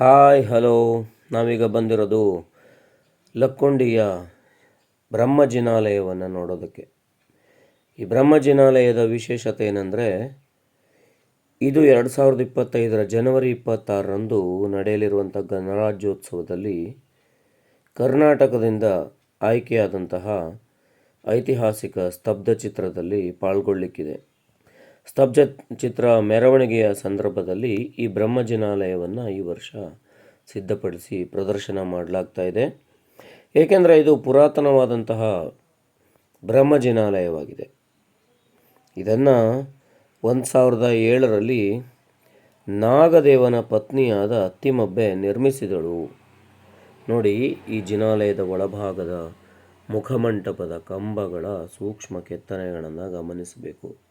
Hi, hello. ನಾವೀಗ ಬಂದಿರೋದು ಲಕ್ಕೊಂಡಿಯ ಬ್ರಹ್ಮಜಿನಾಲಯವನ್ನು ನೋಡೋದಕ್ಕೆ. ಈ ಬ್ರಹ್ಮಜಿನಾಲಯದ ವಿಶೇಷತೆ ಏನಂದರೆ ಇದು ಎರಡು ಸಾವಿರದ ಇಪ್ಪತ್ತೈದರ ಜನವರಿ ಇಪ್ಪತ್ತಾರರಂದು ನಡೆಯಲಿರುವಂಥ ಗಣರಾಜ್ಯೋತ್ಸವದಲ್ಲಿ ಕರ್ನಾಟಕದಿಂದ ಆಯ್ಕೆಯಾದಂತಹ ಐತಿಹಾಸಿಕ ಸ್ತಬ್ಧ ಚಿತ್ರದಲ್ಲಿ ಪಾಲ್ಗೊಳ್ಳಿಕ್ಕಿದೆ. ಸ್ತಬ್ಧ ಚಿತ್ರ ಮೆರವಣಿಗೆಯ ಸಂದರ್ಭದಲ್ಲಿ ಈ ಬ್ರಹ್ಮಜಿನಾಲಯವನ್ನು ಈ ವರ್ಷ ಸಿದ್ಧಪಡಿಸಿ ಪ್ರದರ್ಶನ ಮಾಡಲಾಗ್ತಾ ಇದೆ. ಏಕೆಂದರೆ ಇದು ಪುರಾತನವಾದಂತಹ ಬ್ರಹ್ಮಜಿನಾಲಯವಾಗಿದೆ. ಇದನ್ನು ಒಂದು ಸಾವಿರದ ಏಳರಲ್ಲಿ ನಾಗದೇವನ ಪತ್ನಿಯಾದ ಅತ್ತಿಮಬ್ಬೆ ನಿರ್ಮಿಸಿದಳು. ನೋಡಿ, ಈ ಜಿನಾಲಯದ ಒಳಭಾಗದ ಮುಖಮಂಟಪದ ಕಂಬಗಳ ಸೂಕ್ಷ್ಮ ಕೆತ್ತನೆಗಳನ್ನು ಗಮನಿಸಬೇಕು.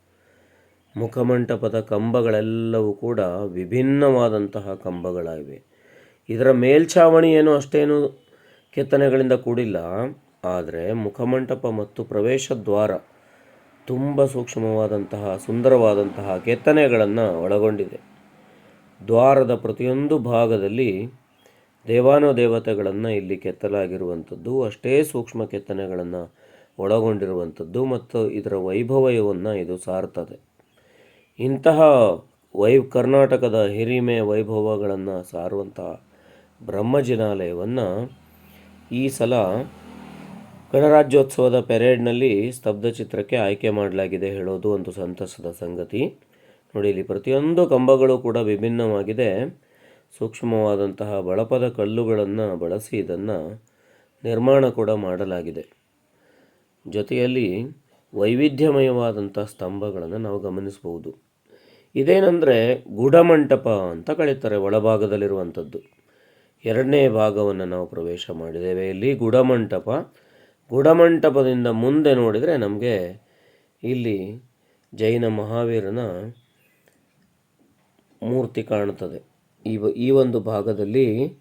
ಮುಖಮಂಟಪದ ಕಂಬಗಳೆಲ್ಲವೂ ಕೂಡ ವಿಭಿನ್ನವಾದಂತಹ ಕಂಬಗಳಾಗಿವೆ. ಇದರ ಮೇಲ್ಛಾವಣಿ ಏನು ಅಷ್ಟೇನು ಕೆತ್ತನೆಗಳಿಂದ ಕೂಡಿಲ್ಲ. ಆದರೆ ಮುಖಮಂಟಪ ಮತ್ತು ಪ್ರವೇಶ ದ್ವಾರ ತುಂಬ ಸೂಕ್ಷ್ಮವಾದಂತಹ, ಸುಂದರವಾದಂತಹ ಕೆತ್ತನೆಗಳನ್ನು ಒಳಗೊಂಡಿದೆ. ದ್ವಾರದ ಪ್ರತಿಯೊಂದು ಭಾಗದಲ್ಲಿ ದೇವಾನುದೇವತೆಗಳನ್ನು ಇಲ್ಲಿ ಕೆತ್ತಲಾಗಿರುವಂಥದ್ದು, ಅಷ್ಟೇ ಸೂಕ್ಷ್ಮ ಕೆತ್ತನೆಗಳನ್ನು ಒಳಗೊಂಡಿರುವಂಥದ್ದು ಮತ್ತು ಇದರ ವೈಭವಯವನ್ನು ಇದು ಸಾರ್ತದೆ. ಇಂತಹ ವೈ ಕರ್ನಾಟಕದ ಹಿರಿಮೆ ವೈಭವಗಳನ್ನು ಸಾರುವಂತಹ ಬ್ರಹ್ಮಜಿನಾಲಯವನ್ನು ಈ ಸಲ ಗಣರಾಜ್ಯೋತ್ಸವದ ಪೆರೇಡ್ನಲ್ಲಿ ಸ್ತಬ್ಧ ಚಿತ್ರಕ್ಕೆ ಆಯ್ಕೆ ಮಾಡಲಾಗಿದೆ ಹೇಳೋದು ಒಂದು ಸಂತಸದ ಸಂಗತಿ. ನೋಡಿ, ಇಲ್ಲಿ ಪ್ರತಿಯೊಂದು ಕಂಬಗಳು ಕೂಡ ವಿಭಿನ್ನವಾಗಿದೆ. ಸೂಕ್ಷ್ಮವಾದಂತಹ ಬಳಪದ ಕಲ್ಲುಗಳನ್ನು ಬಳಸಿ ಇದನ್ನು ನಿರ್ಮಾಣ ಕೂಡ ಮಾಡಲಾಗಿದೆ. ಜೊತೆಯಲ್ಲಿ ವೈವಿಧ್ಯಮಯವಾದಂಥ ಸ್ತಂಭಗಳನ್ನು ನಾವು ಗಮನಿಸಬಹುದು. ಇದೇನೆಂದರೆ ಗುಡಮಂಟಪ ಅಂತ ಕರೀತಾರೆ ಒಳಭಾಗದಲ್ಲಿರುವಂಥದ್ದು. ಎರಡನೇ ಭಾಗವನ್ನು ನಾವು ಪ್ರವೇಶ ಮಾಡಿದ್ದೇವೆ ಇಲ್ಲಿ, ಗುಡಮಂಟಪ. ಗುಡಮಂಟಪದಿಂದ ಮುಂದೆ ನೋಡಿದರೆ ನಮಗೆ ಇಲ್ಲಿ ಜೈನ ಮಹಾವೀರನ ಮೂರ್ತಿ ಕಾಣುತ್ತದೆ ಈ ಈ ಒಂದು ಭಾಗದಲ್ಲಿ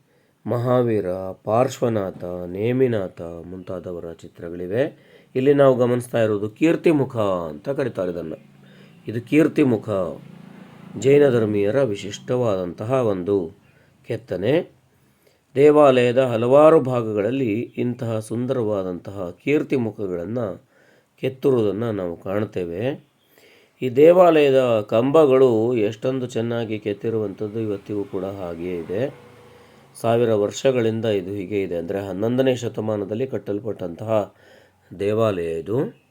ಮಹಾವೀರ, ಪಾರ್ಶ್ವನಾಥ, ನೇಮಿನಾಥ ಮುಂತಾದವರ ಚಿತ್ರಗಳಿವೆ. ಇಲ್ಲಿ ನಾವು ಗಮನಿಸ್ತಾ ಇರೋದು ಕೀರ್ತಿಮುಖ ಅಂತ ಕರೀತಾರೆ ಇದನ್ನು. ಇದು ಕೀರ್ತಿಮುಖ. ಜೈನ ಧರ್ಮೀಯರ ವಿಶಿಷ್ಟವಾದಂತಹ ಒಂದು ಕೆತ್ತನೆ. ದೇವಾಲಯದ ಹಲವಾರು ಭಾಗಗಳಲ್ಲಿ ಇಂತಹ ಸುಂದರವಾದಂತಹ ಕೀರ್ತಿಮುಖಗಳನ್ನು ಕೆತ್ತಿರುವುದನ್ನು ನಾವು ಕಾಣ್ತೇವೆ. ಈ ದೇವಾಲಯದ ಕಂಬಗಳು ಎಷ್ಟೊಂದು ಚೆನ್ನಾಗಿ ಕೆತ್ತಿರುವಂಥದ್ದು ಇವತ್ತಿಗೂ ಕೂಡ ಹಾಗೆಯೇ ಇದೆ. ಸಾವಿರ ವರ್ಷಗಳಿಂದ ಇದು ಹೀಗೆ ಇದೆ. ಅಂದರೆ ಹನ್ನೊಂದನೇ ಶತಮಾನದಲ್ಲಿ ಕಟ್ಟಲ್ಪಟ್ಟಂತಹ ದೇವಾಲಯ ಇದು.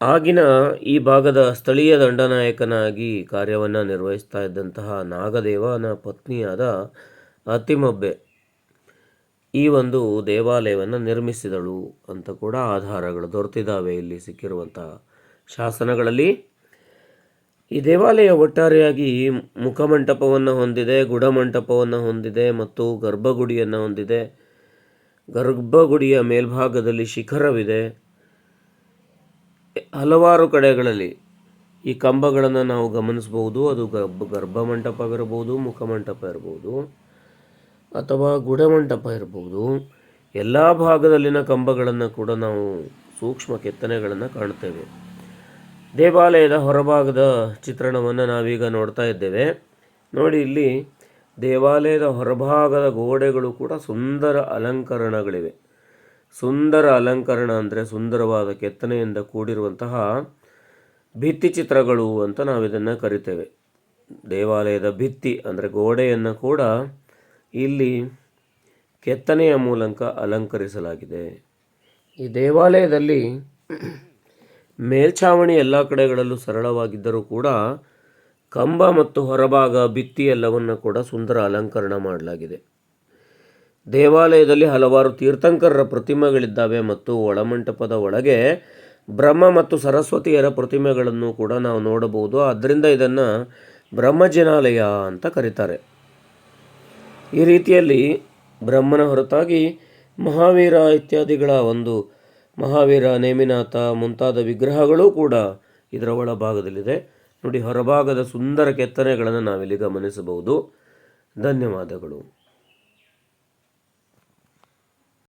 ಆಗಿನ ಈ ಭಾಗದ ಸ್ಥಳೀಯ ದಂಡನಾಯಕನಾಗಿ ಕಾರ್ಯವನ್ನು ನಿರ್ವಹಿಸ್ತಾ ಇದ್ದಂತಹ ನಾಗದೇವನ ಪತ್ನಿಯಾದ ಅತಿಮಬ್ಬೆ ಈ ಒಂದು ದೇವಾಲಯವನ್ನು ನಿರ್ಮಿಸಿದಳು ಅಂತ ಕೂಡ ಆಧಾರಗಳು ದೊರೆತಿದ್ದಾವೆ. ಇಲ್ಲಿ ಸಿಕ್ಕಿರುವಂತಹ ಶಾಸನಗಳಲ್ಲಿ ಈ ದೇವಾಲಯ ಒಟ್ಟಾರೆಯಾಗಿ ಮುಖಮಂಟಪವನ್ನು ಹೊಂದಿದೆ, ಗುಡಮಂಟಪವನ್ನು ಹೊಂದಿದೆ ಮತ್ತು ಗರ್ಭಗುಡಿಯನ್ನು ಹೊಂದಿದೆ. ಗರ್ಭಗುಡಿಯ ಮೇಲ್ಭಾಗದಲ್ಲಿ ಶಿಖರವಿದೆ. ಹಲವಾರು ಕಡೆಗಳಲ್ಲಿ ಈ ಕಂಬಗಳನ್ನು ನಾವು ಗಮನಿಸಬಹುದು. ಅದು ಗರ್ಭ ಗರ್ಭಮಂಟಪವಿರಬಹುದು ಮುಖಮಂಟಪ ಇರಬಹುದು, ಅಥವಾ ಗುಡಮಂಟಪ ಇರಬಹುದು. ಎಲ್ಲ ಭಾಗದಲ್ಲಿನ ಕಂಬಗಳನ್ನು ಕೂಡ ನಾವು ಸೂಕ್ಷ್ಮ ಕೆತ್ತನೆಗಳನ್ನು ಕಾಣ್ತೇವೆ ದೇವಾಲಯದ ಹೊರಭಾಗದ ಚಿತ್ರಣವನ್ನು ನಾವೀಗ ನೋಡ್ತಾ ಇದ್ದೇವೆ. ನೋಡಿ ಇಲ್ಲಿ ದೇವಾಲಯದ ಹೊರಭಾಗದ ಗೋಡೆಗಳು ಕೂಡ ಸುಂದರ ಅಲಂಕರಣಗಳಿವೆ. ಸುಂದರ ಅಲಂಕರಣ ಅಂದರೆ ಸುಂದರವಾದ ಕೆತ್ತನೆಯಿಂದ ಕೂಡಿರುವಂತಹ ಭಿತ್ತಿ ಚಿತ್ರಗಳು ಅಂತ ನಾವು ಇದನ್ನು ಕರಿತೇವೆ. ದೇವಾಲಯದ ಭಿತ್ತಿ ಅಂದರೆ ಗೋಡೆಯನ್ನು ಕೂಡ ಇಲ್ಲಿ ಕೆತ್ತನೆಯ ಮೂಲಕ ಅಲಂಕರಿಸಲಾಗಿದೆ. ಈ ದೇವಾಲಯದಲ್ಲಿ ಮೇಲ್ಛಾವಣಿ ಎಲ್ಲ ಕಡೆಗಳಲ್ಲೂ ಸರಳವಾಗಿದ್ದರೂ ಕೂಡ ಕಂಬ ಮತ್ತು ಹೊರಭಾಗ ಭಿತ್ತಿ ಎಲ್ಲವನ್ನು ಕೂಡ ಸುಂದರ ಅಲಂಕರಣ ಮಾಡಲಾಗಿದೆ. ದೇವಾಲಯದಲ್ಲಿ ಹಲವಾರು ತೀರ್ಥಂಕರರ ಪ್ರತಿಮೆಗಳಿದ್ದಾವೆ ಮತ್ತು ಒಳಮಂಟಪದ ಒಳಗೆ ಬ್ರಹ್ಮ ಮತ್ತು ಸರಸ್ವತಿಯರ ಪ್ರತಿಮೆಗಳನ್ನು ಕೂಡ ನಾವು ನೋಡಬಹುದು. ಆದ್ದರಿಂದ ಇದನ್ನು ಬ್ರಹ್ಮಜನಾಲಯ ಅಂತ ಕರೀತಾರೆ. ಈ ರೀತಿಯಲ್ಲಿ ಬ್ರಹ್ಮನ ಹೊರತಾಗಿ ಮಹಾವೀರ ಇತ್ಯಾದಿಗಳ ಒಂದು ಮಹಾವೀರ, ನೇಮಿನಾಥ ಮುಂತಾದ ವಿಗ್ರಹಗಳು ಕೂಡ ಇದರ ಒಳಭಾಗದಲ್ಲಿದೆ. ನೋಡಿ, ಹೊರಭಾಗದ ಸುಂದರ ಕೆತ್ತನೆಗಳನ್ನು ನಾವಿಲ್ಲಿ ಗಮನಿಸಬಹುದು. ಧನ್ಯವಾದಗಳು.